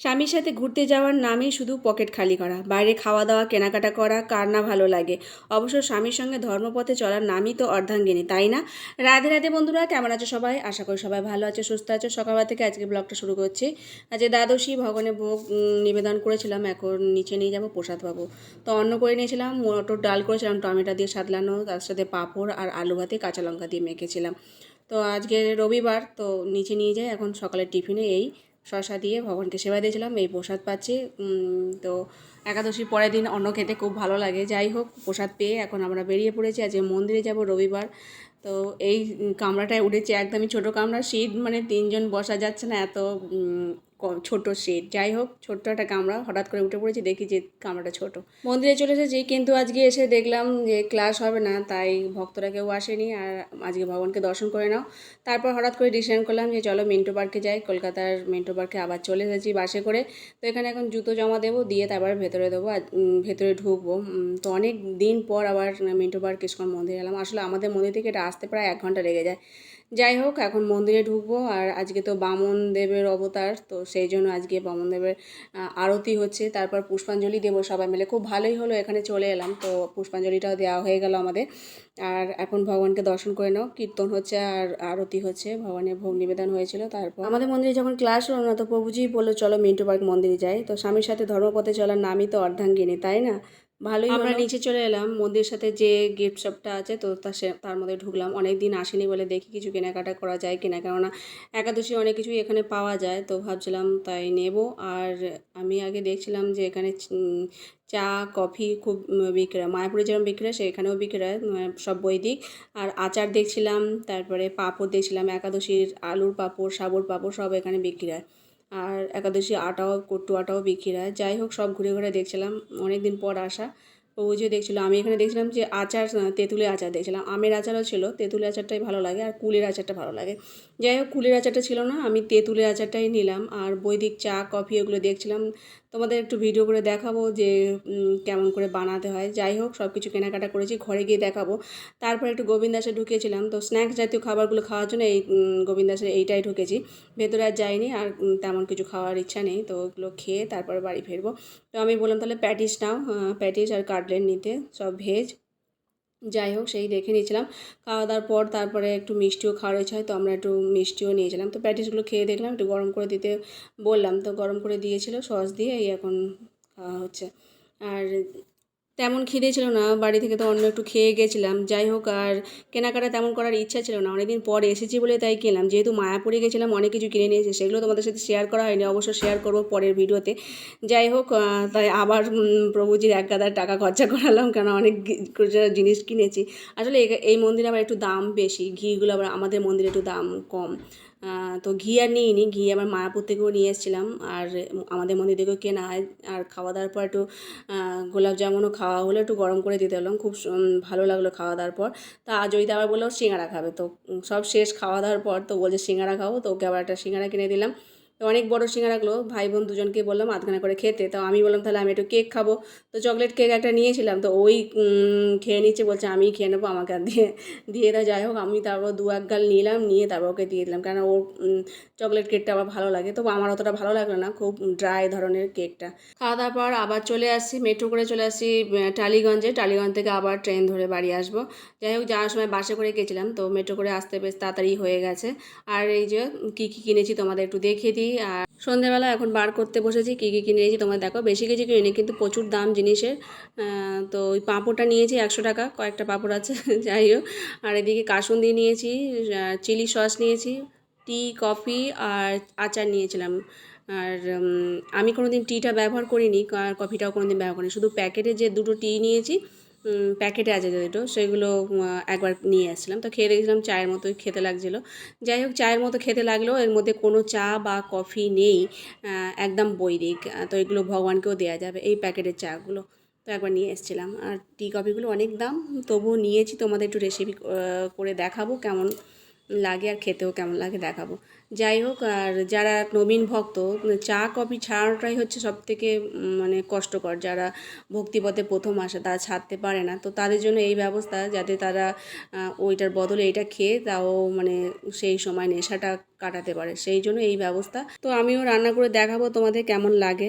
স্বামীর সাথে ঘুরতে যাওয়ার নামেই শুধু পকেট খালি করা, বাইরে খাওয়া দাওয়া, কেনাকাটা করা, কার না ভালো লাগে। অবশ্য স্বামীর সঙ্গে ধর্মপথে চলার নামই তো অর্ধাঙ্গিনী, তাই না? রাধে রাধে বন্ধুরা, কেমন আছো সবাই? আশা করি সবাই ভালো আছে, সুস্থ আছো। সকালবেলা থেকে আজকে ব্লগটা শুরু করছি। আজকে দ্বাদশী ভগবানের ভোগ নিবেদন করেছিলাম, এখন নিচে নিয়ে যাব প্রসাদ পাবো। তো অন্ন করে নিয়েছিলাম, মটর ডাল করেছিলাম, টমেটো দিয়ে সাদলানো তার সাথে পাঁপড় আর আলু ভাতে কাঁচা লঙ্কা দিয়ে মেখেছিলাম। তো আজকে রবিবার, তো নিচে নিয়ে যাই, এখন সকালের টিফিনে এই শশা দিয়ে ভগবানকে সেবা দিয়েছিলাম, এই প্রসাদ পাচ্ছি। তো একাদশীর পরের দিন অন্ন খেতে খুব ভালো লাগে। যাই হোক, প্রসাদ পেয়ে এখন আমরা বেরিয়ে পড়েছি আজকে মন্দিরে যাব রবিবার। তো এই কামরাটায় উঠেছে, একদমই ছোট কামরা সিট মানে তিনজন বসা যাচ্ছে না, এত ছোট সিট যাই হোক, ছোট্ট একটা কামরা, হঠাৎ করে উঠে পড়েছি, দেখি যে কামরাটা ছোট। মন্দিরে চলে এসেছি, কিন্তু আজকে এসে দেখলাম যে ক্লাস হবে না, তাই ভক্তরা কেউ আসেনি, আর আজকে ভগবানকে দর্শন করে নাও। তারপর হঠাৎ করে ডিসিশন করলাম যে চলো মিন্টো পার্কে যাই, কলকাতার মিন্টো পার্কে আবার চলে এসেছি বাসে করে। তো এখানে এখন জুতো জমা দেবো, দিয়ে তারপর ভেতরে দেবো ভেতরে ঢুকবো। তো অনেক দিন পর আবার মিন্টো পার্ক ইস্কন মন্দিরে এলাম, আসলে আমাদের মন্দির থেকে এটা আসতে প্রায় এক ঘণ্টা লেগে যায়। যাই হোক, এখন মন্দিরে ঢুকবো। আর আজকে তো বামন দেবের অবতার, তো সেই জন্য আজকে বামন দেবের আরতি হচ্ছে। তারপর পুষ্পাঞ্জলি দেবো সবাই মিলে। খুব ভালোই হলো, এখানে চলে এলাম। তো পুষ্পাঞ্জলিটাও দেওয়া হয়ে গেল আমাদের। আর এখন ভগবানকে দর্শন করে নাও। কীর্তন হচ্ছে আর আরতি হচ্ছে। ভগবানের ভোগ নিবেদন হয়েছিল তারপর। আমাদের মন্দিরে যখন ক্লাস হলো না, তো প্রভুজি বলল, চলো মিন্টু পার্ক মন্দিরে যাই। তো স্বামীর সাথে ধর্মপথে চলার নামই তো অর্ধাঙ্গিনী, তাই না? ভালোই আমরা নিচে চলে এলাম মন্দিরের সাথে যে গিফট শপটা আছে তো তা সে তার মধ্যে ঢুকলাম। অনেক দিন আসেনি বলে দেখি কিছু কেনাকাটা করা যায় কিনা কেননা একাদশী অনেক কিছুই এখানে পাওয়া যায় তো ভাবছিলাম তাই নেব। আর আমি আগে দেখছিলাম যে এখানে চা কফি খুব বিক্রয় মায়াপুরে যেরকম বিক্রয় হয় সেখানেও বিক্রয় হয় সব বৈদিক। আর আচার দেখছিলাম তারপরে পাঁপড় দেখছিলাম একাদশীর আলুর পাঁপড় সাবুর পাঁপড় সব এখানে বিক্রি হয় আর একাদশী আটাও, কট্টু আটাও বিক্রি হয় যাই হোক, সব ঘুরে ঘুরে দেখছিলাম। অনেক দিন পর আসা। প্রভুজিও দেখছিল, আমি এখানে দেখছিলাম যে আচার তেঁতুলের আচার দেখছিলাম। আমের আচারও ছিল, তেঁতুলের আচারটাই ভালো লাগে আর কুলের আচারটা ভালো লাগে। যাই হোক, কুলের আচারটা ছিল না, আমি তেঁতুলের আচারটাই নিলাম। আর বৈদিক চা, কফি এগুলো দেখছিলাম। তোমাদের একটু ভিডিও করে দেখাবো যে কেমন করে বানাতে হয়। যাই হোক সব কিছু কেনাকাটা করেছি, ঘরে গিয়ে দেখাবো। তারপর একটু গোবিন্দাসে ঢুকেছিলাম। তো স্ন্যাক্স জাতীয় খাবারগুলো খাওয়ার জন্য এই গোবিন্দাসে গোবিন্দাসের এইটাই ঢুকেছি। ভেতরে আর যাইনি, আর তেমন কিছু খাওয়ার ইচ্ছা নেই। তো ওগুলো খেয়ে তারপর বাড়ি ফিরবো। তো আমি বললাম, তাহলে প্যাটিস নাও। প্যাটিস আর কাটলেট নিতে। সব ভেজ। যাই হোক সেই দেখে নিয়েছিলাম। খাওয়া দাওয়ার পর তারপরে একটু মিষ্টিও খাওয়ার ইচ্ছা হয়, তো আমরা একটু মিষ্টিও নিয়েছিলাম তো প্যাটিসগুলো খেয়ে দেখলাম, একটু গরম করে দিতে বললাম। তো গরম করে দিয়েছিল, সস দিয়ে এই এখন খাওয়া হচ্ছে। আর তেমন খিদে ছিল না, বাড়ি থেকে তো অন্য একটু খেয়ে গেছিলাম। যাই হোক, আর কেনাকাটা তেমন করার ইচ্ছা ছিল না, অনেকদিন পরে এসেছি বলে তাই কিনলাম। যেহেতু মায়াপুরে গেছিলাম, অনেক কিছু কিনে নিয়েছি, সেগুলো তোমাদের সাথে শেয়ার করা হয়নি, অবশ্য শেয়ার করব পরের ভিডিওতে। যাই হোক তাই আবার প্রভুজির এক গাদার টাকা খরচা করালাম কেন অনেক জিনিস কিনেছি। আসলে এই মন্দিরে আবার একটু দাম বেশি, ঘিগুলো আবার আমাদের মন্দিরে একটু দাম কম। তো ঘি আর নিইনি, ঘি আমার মায়াপুর থেকেও নিয়ে এসেছিলাম। আর আমাদের মন্দির থেকেও কেনা হয়। আর খাওয়া দাওয়ার পর একটু গোলাপ জামুনও খাওয়া হলো, একটু গরম করে দিতে হলাম খুব ভালো লাগল খাওয়া দাওয়ার পর। তা আজ ওই আবার বলল, সিঙ্গারা খাবে। তো সব শেষ খাওয়া দাওয়ার পর তো বলছে, সিঙ্গারা খাব। তো ওকে আবার একটা সিঙ্গারা কিনে দিলাম। তো অনেক বড় সিঙ্গারাগুলো ভাই বোন দুজনকে বললাম আধখানা করে খেতে। তো আমি বললাম তাহলে আমি একটু কেক খাব। তো চকলেট কেক একটা নিয়েছিলাম তো ওই খেয়ে নিচ্ছে বলছে আমি খেয়ে নেব আমাকে আর দিয়ে দিয়ে দাও যাই হোক আমি তারপর দু এক গাল নিলাম নিয়ে তারপর ওকে দিয়ে দিলাম। কারণ ওর চকলেট কেকটা আবার ভালো লাগে তবু আমার অতটা ভালো লাগল না খুব ড্রাই ধরনের কেকটা। খাওয়া দাওয়ার পর আবার চলে আসছি মেট্রো করে চলে আহ, টালিগঞ্জে। টালিগঞ্জ থেকে আবার ট্রেন ধরে বাড়ি আসব। যাই হোক যাওয়ার সময় বাসে করে গেছিলাম তো মেট্রো করে আসতে বেশ তাড়াতাড়ি হয়ে গেছে। আর এই যে কী কী কিনেছি তোমাদের একটু দেখিয়ে দিই। আর সন্ধেবেলা এখন বার করতে বসেছি, কী কী কিনেছি তোমার দেখো। বেশি কিছু কিনিনি কিন্তু প্রচুর দাম জিনিসের। তো ওই পাঁপড়টা নিয়েছি, একশো টাকা, কয়েকটা পাঁপড় আছে, যাই হোক। আর এদিকে কাসুন্দি নিয়েছি চিলি সস নিয়েছি, টি, কফি আর আচার নিয়েছিলাম। আর আমি কোনো দিন টিটা ব্যবহার করিনি, আর কফিটাও কোনো দিন ব্যবহার করিনি। শুধু প্যাকেটে যে দুটো টি নিয়েছি প্যাকেটে আছে যেহেতু, সেগুলো একবার নিয়ে এসেছিলাম তো খেয়ে দেখছিলাম চায়ের মতোই খেতে লাগছিল। যাই হোক, চায়ের মতো খেতে লাগলেও এর মধ্যে কোনো চা বা কফি নেই একদম বৈরিক তো এগুলো ভগবানকেও দেওয়া যাবে এই প্যাকেটের চাগুলো। তো একবার নিয়ে এসেছিলাম। আর টি কফিগুলো অনেক দাম, তবুও নিয়েছি। তোমাদের একটু রেসিপি করে দেখাবো কেমন লাগে আর খেতেও কেমন লাগে দেখাবো। যাই হোক, আর যারা নবীন ভক্ত, চা, কফি ছাড়ানোটাই হচ্ছে সব থেকে মানে কষ্টকর। যারা ভক্তিপথে প্রথম আসে, তারা ছাড়তে পারে না। তো তাদের জন্য এই ব্যবস্থা, যাতে তারা ওইটার বদলে এইটা খেয়ে তাও মানে সেই সময় নেশাটা কাটাতে পারে। সেই জন্য এই ব্যবস্থা। তো আমিও রান্না করে দেখাবো তোমাদের কেমন লাগে।